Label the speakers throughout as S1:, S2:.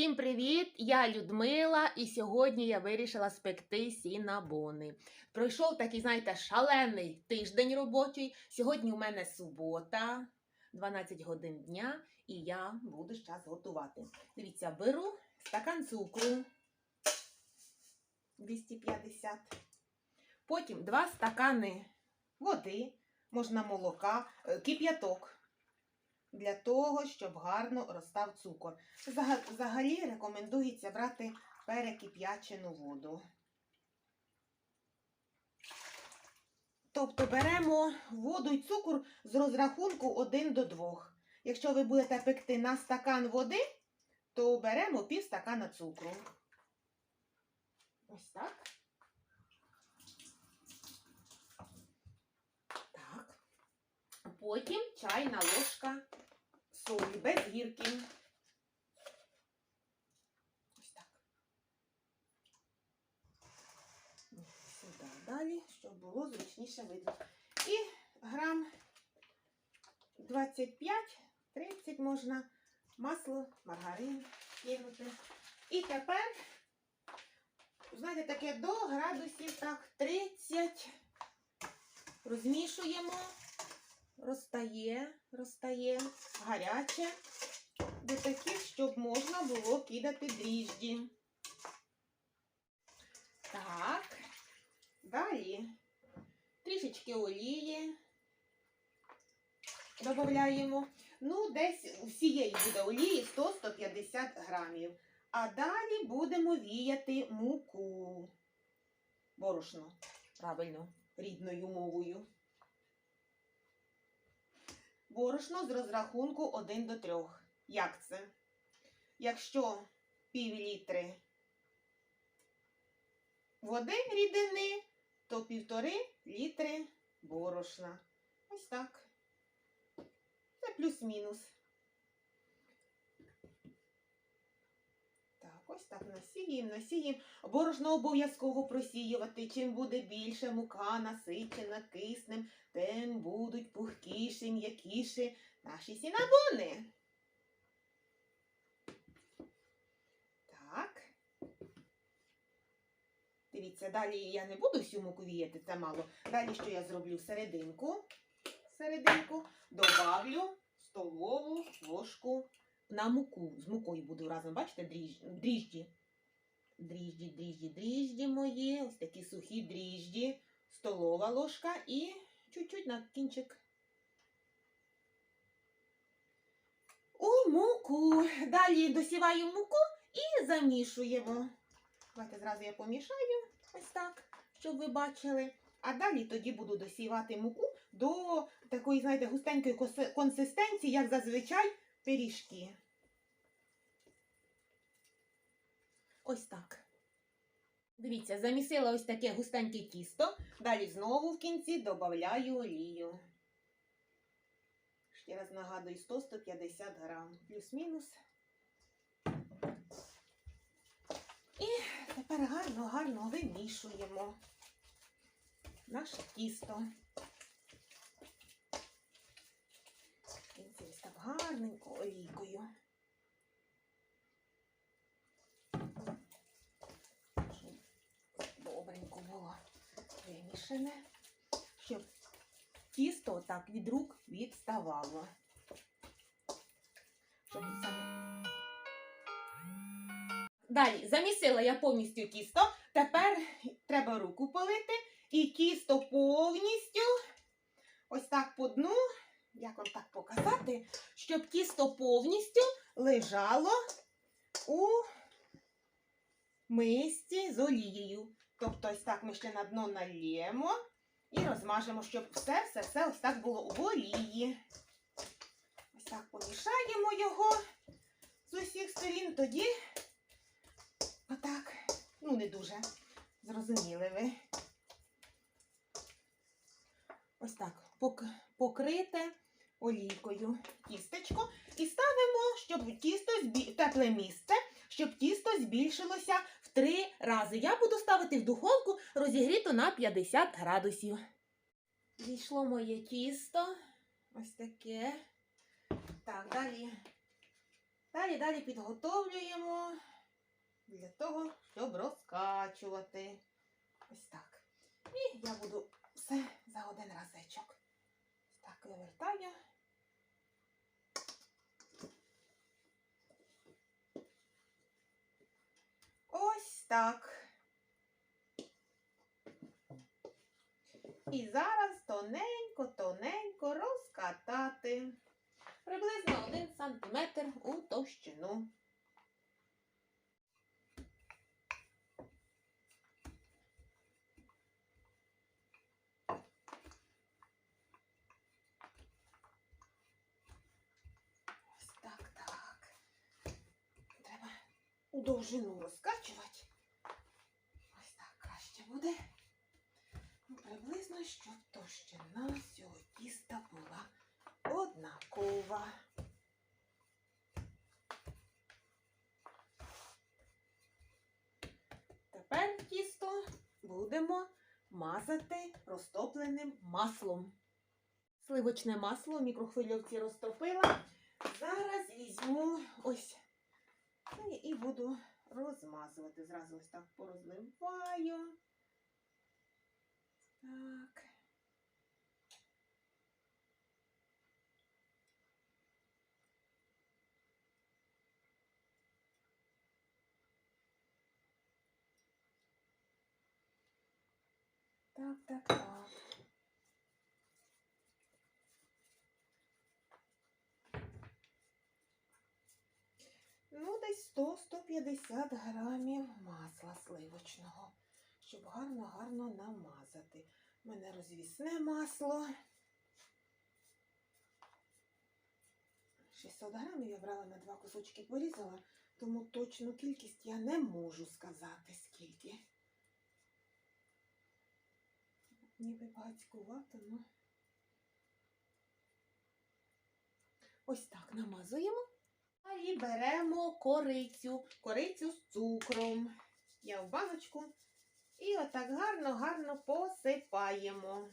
S1: Всім привіт! Я Людмила, і сьогодні я вирішила спекти сінабони. Пройшов такий, знаєте, шалений тиждень робочий. Сьогодні у мене субота, 12 годин дня, і я буду зараз готувати. Дивіться, беру стакан цукру 250. Потім два стакани води, можна молока, е, кип'яток для того, щоб гарно розстав цукор. Взагалі рекомендується брати перекип'ячену воду. Тобто беремо воду і цукор з розрахунку 1 до 2. Якщо ви будете пекти на стакан води, то беремо пів стакана цукру. Ось так. Так. Потім чайна ложка солі без гірки. Ось так. Сюди далі, щоб було зручніше видно. І грам 25-30 можна масло, маргарин кинути. І тепер, знаєте, таке до градусів так 30 розмішуємо розтає, розтає, гаряче, до таких, щоб можна було кидати дріжджі. Так, далі трішечки олії додаємо. Ну, десь всієї буде олії 100-150 грамів. А далі будемо віяти муку. Борошно, правильно, рідною мовою. Борошно з розрахунку 1 до 3. Як це? Якщо пів літри води рідини, то півтори літри борошна. Ось так. Це плюс-мінус. Так, ось так насіємо, насіємо. Борошно обов'язково просіювати. Чим буде більше мука насичена киснем, тим будуть пухкіші, м'якіші наші сінабони. Так. Дивіться, далі я не буду всю муку віяти, це мало. Далі що я зроблю серединку? Серединку добавлю столову ложку на муку. З мукою буду разом, бачите, дріж- дріжджі. Дріжджі, дріжджі, дріжджі мої. Ось такі сухі дріжджі. Столова ложка і чуть-чуть на кінчик. У муку. Далі досіваю муку і замішуємо. Давайте зразу я помішаю ось так, щоб ви бачили. А далі тоді буду досівати муку до такої, знаєте, густенької консистенції, як зазвичай пиріжки. Ось так. Дивіться, замісила ось таке густеньке тісто. Далі знову в кінці додаю олію. Ще раз нагадую, 100-150 грам. Плюс-мінус. І тепер гарно-гарно вимішуємо наше тісто. В кінці ось так гарненько олійкою. Щоб добренько було вимішане, щоб тісто так від рук відставало. Щоб саме... Далі замісила я повністю тісто. Тепер треба руку полити і тісто повністю ось так по дну, як вам так показати, щоб тісто повністю лежало у мисці з олією. Тобто ось так ми ще на дно нальємо і розмажемо, щоб все-все-все ось так було в олії. Ось так помішаємо його з усіх сторін, тоді отак, ну не дуже зрозуміли ви. Ось так покрите олійкою тістечко і ставимо, щоб тісто збі... тепле місце, щоб тісто збільшилося три рази. Я буду ставити в духовку розігріту на 50 градусів. Зійшло моє тісто. Ось таке. Так, далі Далі далі підготовлюємо для того, щоб розкачувати. Ось так. І я буду все за один разечок. Так вивертаю. Ось так. І зараз тоненько-тоненько розкатати. Приблизно 1 см у товщину. Ось так, так. Треба у довжину розкачувати. Буде. Ну, приблизно, щоб товщина цього тіста була однакова. Тепер тісто будемо мазати розтопленим маслом. Сливочне масло в мікрохвильовці розтопила. Зараз візьму ось ну, і буду розмазувати. Зразу ось так порозливаю. Так. Так, так, так. Ну, десь 100-150 грамів масла сливочного, щоб гарно-гарно намазати. У мене розвісне масло. 600 грамів я брала на два кусочки порізала, тому точну кількість я не можу сказати скільки. Ніби багатькувато, ну. Ось так намазуємо. А і беремо корицю, корицю з цукром. Я в баночку. І отак гарно-гарно посипаємо.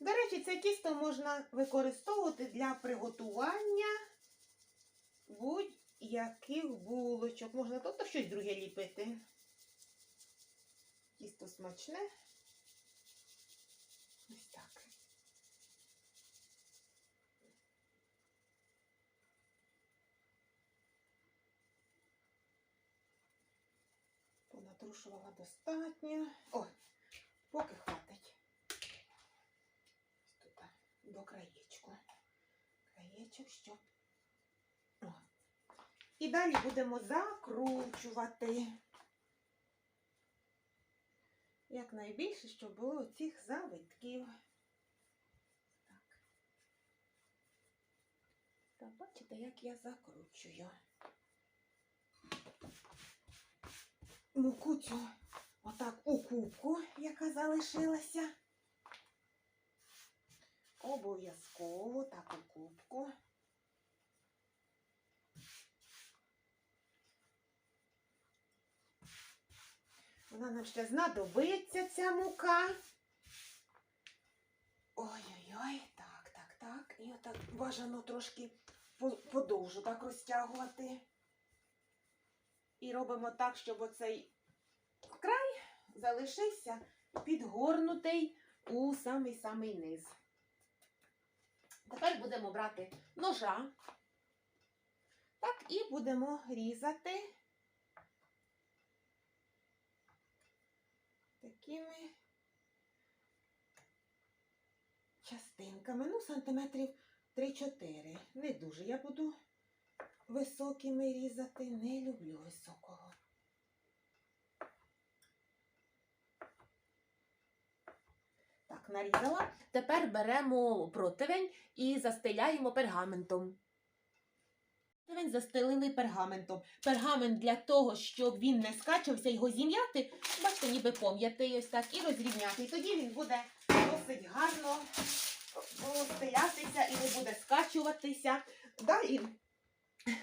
S1: До речі, це тісто можна використовувати для приготування будь-яких булочок. Можна тобто щось друге ліпити. Тісто смачне. Ось так. Понатрушувала достатньо. О, поки хватить. Ось тут до краєчку. Краєчок, щоб. І далі будемо закручувати. Якнайбільше, щоб було цих завитків. Так. Так, бачите, як я закручую. Муку цю отак у кубку, яка залишилася. Обов'язково так у кубку. Вона нам ще знадобиться, ця мука. Ой-ой-ой, так, так, так. І отак бажано трошки подовжу так розтягувати. І робимо так, щоб оцей край залишився підгорнутий у самий-самий низ. Тепер будемо брати ножа. Так, і будемо різати такими частинками. Ну, сантиметрів 3-4. Не дуже я буду високими різати. Не люблю високого. Так, нарізала. Тепер беремо противень і застеляємо пергаментом. Противень застелили пергаментом. Пергамент для того, щоб він не скачувався, його зім'яти, бачите, ніби пом'ятий ось так, і розрівняти. І тоді він буде досить гарно розстелятися і не буде скачуватися. Далі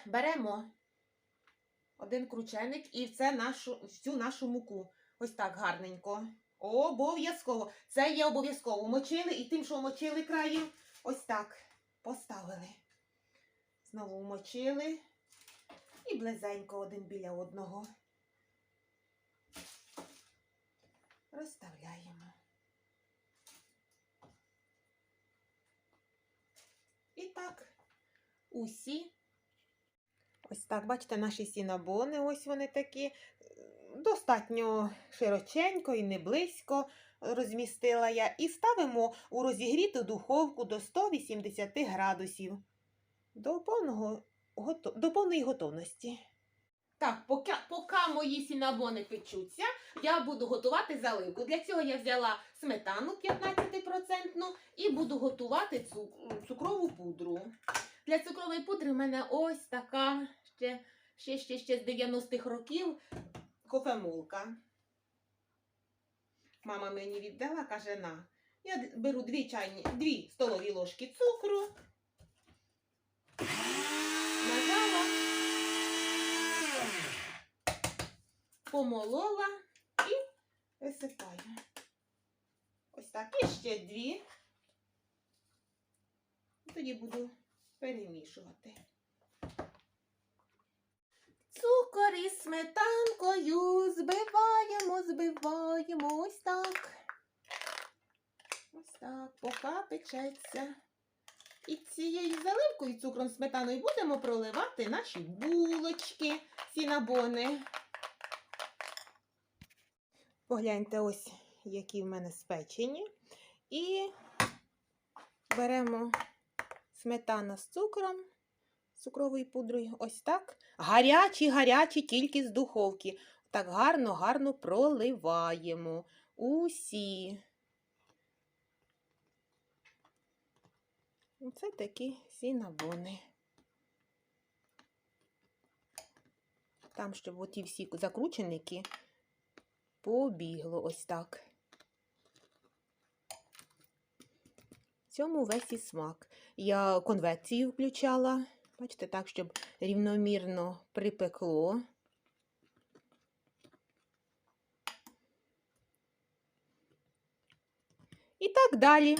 S1: беремо один крученик і це нашу, в цю нашу муку. Ось так гарненько Обов'язково. Це є обов'язково. Мочили і тим, що мочили краєм, ось так поставили. Знову мочили і близенько один біля одного. Розставляємо. І так, усі. Ось так, бачите, наші сінабони, ось вони такі. е, Достатньо широченько і не близько розмістила я. І ставимо у розігріту духовку до 180 градусів. До, повного, гото- до повної готовності. Так, поки, поки мої сінабони печуться, я буду готувати заливку. Для цього я взяла сметану 15% і буду готувати цукрову пудру. Для цукрової пудри в мене ось така ще, ще, ще, ще з 90-х років кофемолка. Мама мені віддала, каже, на. Я беру дві чайні, дві столові ложки цукру. Нажала, помолола і висипаю. Ось так. І ще дві. Тоді буду перемішувати. Цукор із сметанкою збиваємо, збиваємо ось так. Ось так, поки печеться. І цією заливкою цукром сметаною будемо проливати наші булочки, сінабони. Погляньте, ось які в мене спечені. І беремо сметана з цукром, цукровою пудрою, ось так. Гарячі, гарячі, тільки з духовки. Так гарно, гарно проливаємо. Усі. Оце такі сінабони. Там, щоб оті всі закрученики побігло ось так. В цьому весь і смак. Я конвекцію включала. Бачите, так, щоб рівномірно припекло. І так далі.